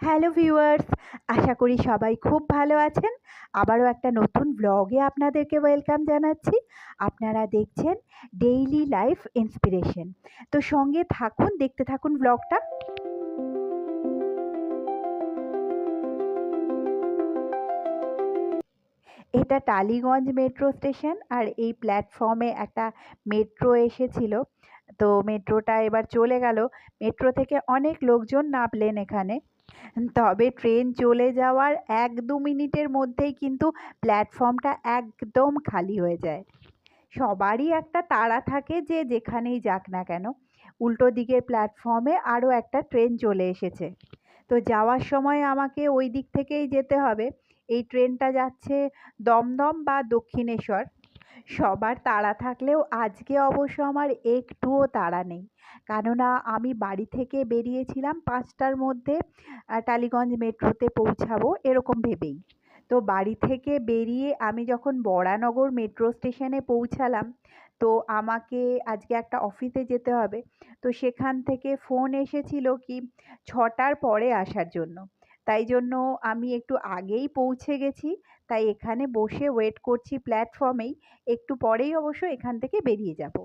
Hello viewers, আশা করি সবাই খুব ভালো আছেন। আবারও একটা নতুন ব্লগে আপনাদেরকে ওয়েলকাম জানাচ্ছি। আপনারা দেখছেন ডেইলি লাইফ ইন্সপিরেশন তো সঙ্গে থাকুন, দেখতে থাকুন ব্লগটা এটা টালিগঞ্জ মেট্রো স্টেশন আর এই প্ল্যাটফর্মে একটা মেট্রো এসেছিল। তো মেট্রোটা এবার চলে গেল। মেট্রো থেকে অনেক লোকজন নামলেন এখানে। তবে ট্রেন চলে যাওয়ার এক দু মিনিটের মধ্যেই কিন্তু প্ল্যাটফর্মটা একদম খালি হয়ে যায়। সবারই একটা তাড়া থাকে যে যেখানেই যাক না কেন। উল্টো দিকের প্ল্যাটফর্মে আরও একটা ট্রেন চলে এসেছে। তো যাওয়ার সময় আমাকে ওই দিক থেকেই যেতে হবে। এই ট্রেনটা যাচ্ছে দমদম বা দক্ষিণেশ্বর। সবার তাড়া থাকলেও আজকে অবশ্য আমার একটুও তাড়া নেই। কেননা আমি বাড়ি থেকে বেরিয়েছিলাম পাঁচটার মধ্যে টালিগঞ্জ মেট্রোতে পৌঁছাবো এরকম ভেবেই। তো বাড়ি থেকে বেরিয়ে আমি যখন বরানগর মেট্রো স্টেশনে পৌঁছালাম, তো আমাকে আজকে একটা অফিসে যেতে হবে। তো সেখান থেকে ফোন এসেছিল কি, ছটার পরে আসার জন্য। তাই জন্য আমি একটু আগেই পৌঁছে গেছি। তাই এখানে বসে ওয়েট করছি প্ল্যাটফর্মেই একটু পরেই অবশ্য এখান থেকে বেরিয়ে যাব।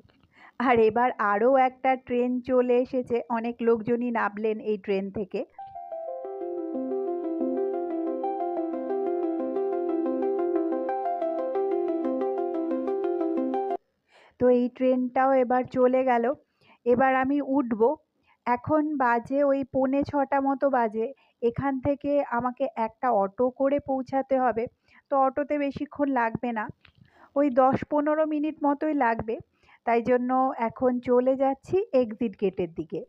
আর এবার আরও একটা ট্রেন চলে এসেছে। অনেক লোকজনই নামলেন এই ট্রেন থেকে। তো এই ট্রেনটাও এবার চলে গেল। এবার আমি উঠবো। এখন বাজে ওই পৌনে ছটা মতো বাজে। এখান থেকে আমাকে একটা অটো করে পৌঁছাতে হবে। তো অটোতে বেশিক্ষণ লাগবে না। ওই দশ পনেরো মিনিট মতোই লাগবে। তাই জন্য এখন চলে যাচ্ছি এক্সিট গেটের দিকে।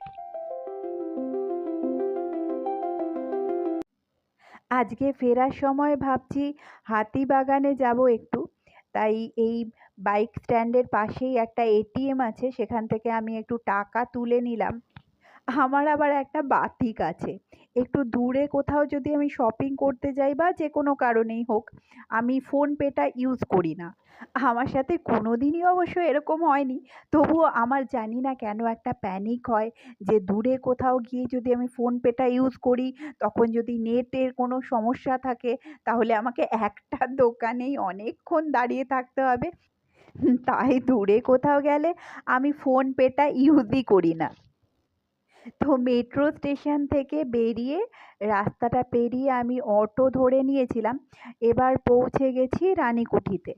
আজকে ফেরার সময় ভাবছি হাতিবাগানে যাব একটু। তাই এই বাইক স্ট্যান্ডের পাশেই একটা এটিএম আছে। সেখান থেকে আমি একটু টাকা তুলে নিলাম। আমার আবার একটা বাতিক আছে। একটু দূরে কোথাও যদি আমি শপিং করতে যাই বা যে কোনো কারণেই হোক, আমি ফোনপেটা ইউজ করি না। আমার সাথে কোনো দিনই অবশ্য এরকম হয়নি। তবুও আমার জানি না কেন একটা প্যানিক হয় যে দূরে কোথাও গিয়ে যদি আমি ফোনপেটা ইউজ করি, তখন যদি নেটের কোনো সমস্যা থাকে, তাহলে আমাকে একটা দোকানেই অনেকক্ষণ দাঁড়িয়ে থাকতে হবে। তাই দূরে কোথাও গেলে আমি ফোনপেটা ইউজই করি না। তো মেট্রো স্টেশন থেকে বেরিয়ে রাস্তাটা পেরিয়ে আমি অটো ধরে নিয়েছিলাম। এবার পৌঁছে গেছি রানীকুঠিতে।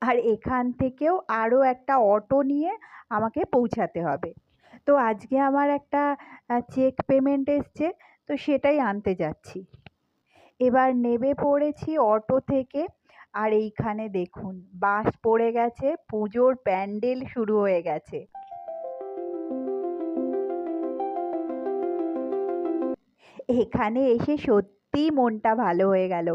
আর এখান থেকেও আরও একটা অটো নিয়ে আমাকে পৌঁছাতে হবে। তো আজকে আমার একটা চেক পেমেন্ট এসছে, তো সেটাই আনতে যাচ্ছি। এবার নেবে পড়েছি অটো থেকে। আর এইখানে দেখুন, বাস পড়ে গেছে, পুজোর প্যান্ডেল শুরু হয়ে গেছে। এখানে এসে সত্যিই মনটা ভালো হয়ে গেল।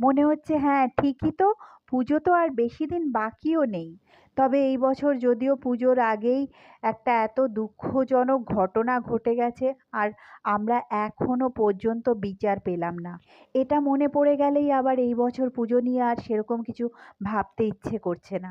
মনে হচ্ছে হ্যাঁ ঠিকই তো, পুজো তো আর বেশি দিন বাকিও নেই। তবে এই বছর যদিও পুজোর আগেই একটা এত দুঃখজনক ঘটনা ঘটে গেছে আর আমরা এখনও পর্যন্ত বিচার পেলাম না। এটা মনে পড়ে গেলেই আবার এই বছর পুজো নিয়ে আর সেরকম কিছু ভাবতে ইচ্ছে করছে না।